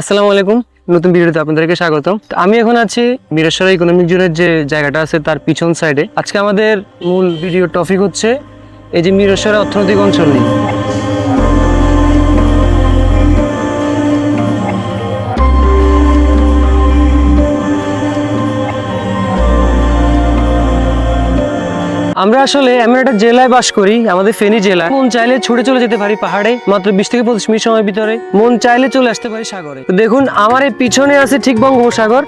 আসসালামু আলাইকুম। নতুন ভিডিওতে আপনাদেরকে স্বাগত আমি এখন আছি মিরেশ্বর ইকোনমিক জোনের যে জায়গাটা আছে তার পিছন সাইডে আজকে আমাদের মূল ভিডিও টপিক হচ্ছে এই যে মিরেশ্বরা অর্থনৈতিক অঞ্চল নিয়ে। আমরা আসলে এমন একটা জেলায় বাস করি, আমাদের ফেনী জেলা। মন চাইলে ছুটে চলে যেতে পারি পাহাড়ে, মাত্র বিশ থেকে পঁচিশ মিনিট সময়ের ভিতরে। মন চাইলে চলে আসতে পারি সাগরে। তো দেখুন, আমার এই পিছনে আছে ঠিক বঙ্গোপসাগর,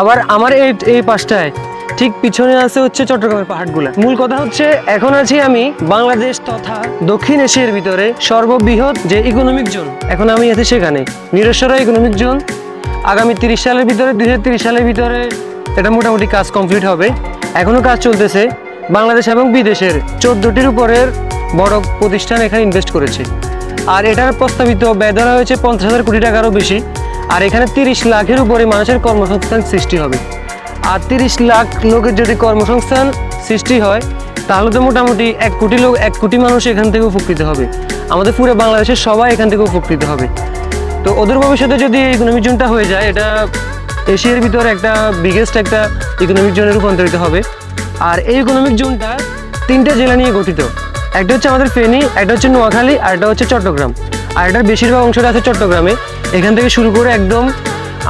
আবার আমার এই এই পাশটায় ঠিক পিছনে আছে হচ্ছে চট্টগ্রামের পাহাড়গুলা। মূল কথা হচ্ছে, এখন আছি আমি বাংলাদেশ তথা দক্ষিণ এশিয়ার ভিতরে সর্ববৃহৎ যে ইকোনমিক জোন এখন আমি আছি সেখানে। নিরেশ্বরা ইকোনমিক জোন আগামী তিরিশ সালের ভিতরে, দুই সালের ভিতরে এটা মোটামুটি কাজ কমপ্লিট হবে। এখনও কাজ চলতেছে। বাংলাদেশ এবং বিদেশের চোদ্দটির উপরের বড় প্রতিষ্ঠান এখানে ইনভেস্ট করেছে। আর এটার প্রস্তাবিত ব্যয় ধরা হয়েছে পঞ্চাশ হাজার কোটি টাকারও বেশি। আর এখানে তিরিশ লাখের উপরে মানুষের কর্মসংস্থান সৃষ্টি হবে। আর তিরিশ লাখ লোকের যদি কর্মসংস্থান সৃষ্টি হয়, তাহলে তো মোটামুটি এক কোটি লোক, এক কোটি মানুষ এখান থেকে উপকৃত হবে। আমাদের পুরো বাংলাদেশের সবাই এখান থেকে উপকৃত হবে। তো ওদের ভবিষ্যতে যদি ইকোনমিক জোনটা হয়ে যায়, এটা এশিয়ার ভিতরে একটা বিগেস্ট একটা ইকোনমিক জোনে রূপান্তরিত হবে। আর এই ইকোনমিক জোনটা তিনটে জেলা নিয়ে গঠিত। একটা হচ্ছে আমাদের ফেনী, একটা হচ্ছে নোয়াখালী, আর একটা হচ্ছে চট্টগ্রাম। আর এটার বেশিরভাগ অংশটা আছে চট্টগ্রামে। এখান থেকে শুরু করে একদম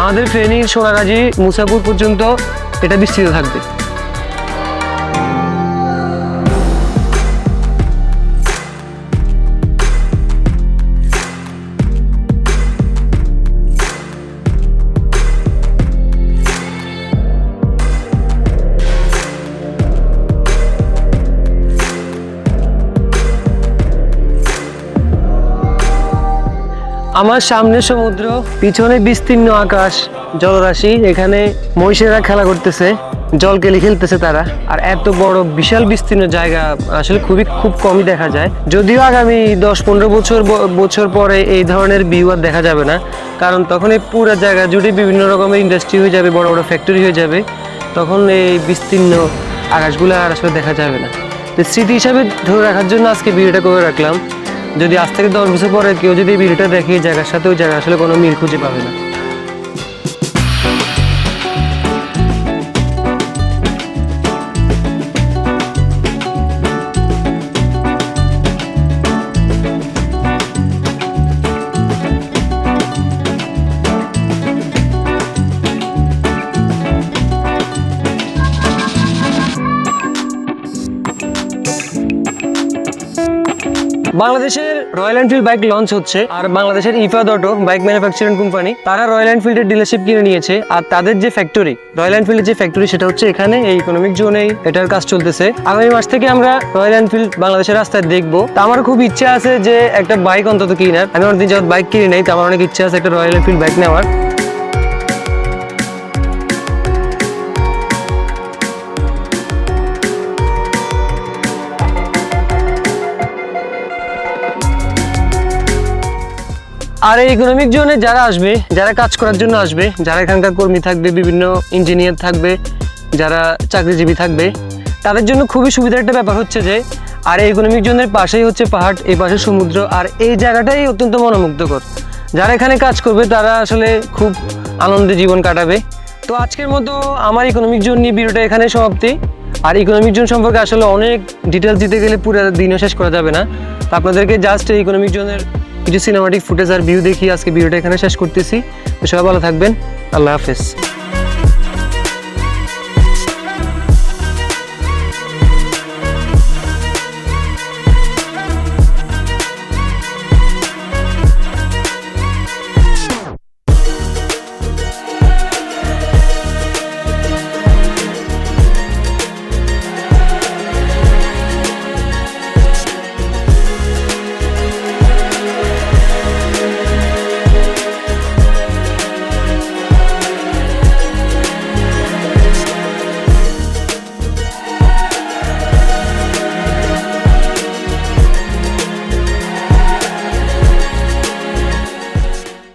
আমাদের ফেনী সোনাগাজী, মুসাপুর পর্যন্ত এটা বিস্তৃত থাকবে। আমার সামনে সমুদ্র, পিছনে বিস্তীর্ণ আকাশ, জলরাশি, এখানে মহিষেরা খেলা করতেছে, জল কেলি খেলতেছে তারা। আর এত বড় বিশাল বিস্তীর্ণ জায়গা, আসলে খুবই, খুব কমই দেখা যায়। যদিও আগামী দশ পনেরো বছর বছর পরে এই ধরনের ভিউ আর দেখা যাবে না, কারণ তখন এই পুরো জায়গা জুড়ে বিভিন্ন রকমের ইন্ডাস্ট্রি হয়ে যাবে, বড় বড় ফ্যাক্টরি হয়ে যাবে। তখন এই বিস্তীর্ণ আকাশগুলো আর আসলে দেখা যাবে না। তো স্মৃতি হিসাবে ধরে রাখার জন্য আজকে ভিডিওটা করে রাখলাম। যদি আজ থেকে দশ বছর পরে কেউ যদি ভিডিওটা দেখে এই জায়গার সাথে ওই জায়গা আসলে কোনো মিল খুঁজে পাবে না। বাংলাদেশের রয়্যাল এনফিল্ড বাইক লঞ্চ হচ্ছে আর বাংলাদেশের Ifad auto bike manufacturing company তারা রয়্যাল এনফিল্ডের ডিলারশিপ কিনে নিয়েছে আর তাদের যে ফ্যাক্টরি রয়্যাল এনফিল্ডের যে ফ্যাক্টরি সেটা হচ্ছে এখানে, এই ইকোনমিক জোনেই এটার কাজ চলতেছে। আগামী মাস থেকে আমরা রয়্যাল এনফিল্ড বাংলাদেশের রাস্তায় দেখব। তা আমার খুব ইচ্ছা আছে যে একটা বাইক অন্তত কিনার। আমি অনেকদিন যাওয়ার বাইক কিনে নেই, তো আমার অনেক ইচ্ছা আছে একটা রয়্যাল এনফিল্ড বাইক নেওয়ার। আর এই ইকোনমিক জোনে যারা আসবে, যারা কাজ করার জন্য আসবে, যারা এখানকার কর্মী থাকবে, বিভিন্ন ইঞ্জিনিয়ার থাকবে, যারা চাকরিজীবী থাকবে, তাদের জন্য খুবই সুবিধার একটা ব্যাপার হচ্ছে যে, আর এই ইকোনমিক জোনের পাশেই হচ্ছে পাহাড়, এই পাশে সমুদ্র, আর এই জায়গাটাই অত্যন্ত মনোমুগ্ধকর। যারা এখানে কাজ করবে, তারা আসলে খুব আনন্দে জীবন কাটাবে। তো আজকের মতো আমার ইকোনমিক জোন নিয়ে ভিডিওটা এখানে সমাপ্তি। আর ইকোনমিক জোন সম্পর্কে আসলে অনেক ডিটেলস দিতে গেলে পুরো দিনও শেষ করা যাবে না। তো আপনাদেরকে জাস্ট এই ইকোনমিক জোনের কিছু সিনেমাটিক ফুটেজ আর ভিউ দেখি, আজকে ভিডিওটা এখানে শেষ করতেছি। তো সবাই ভালো থাকবেন। আল্লাহ হাফেজ।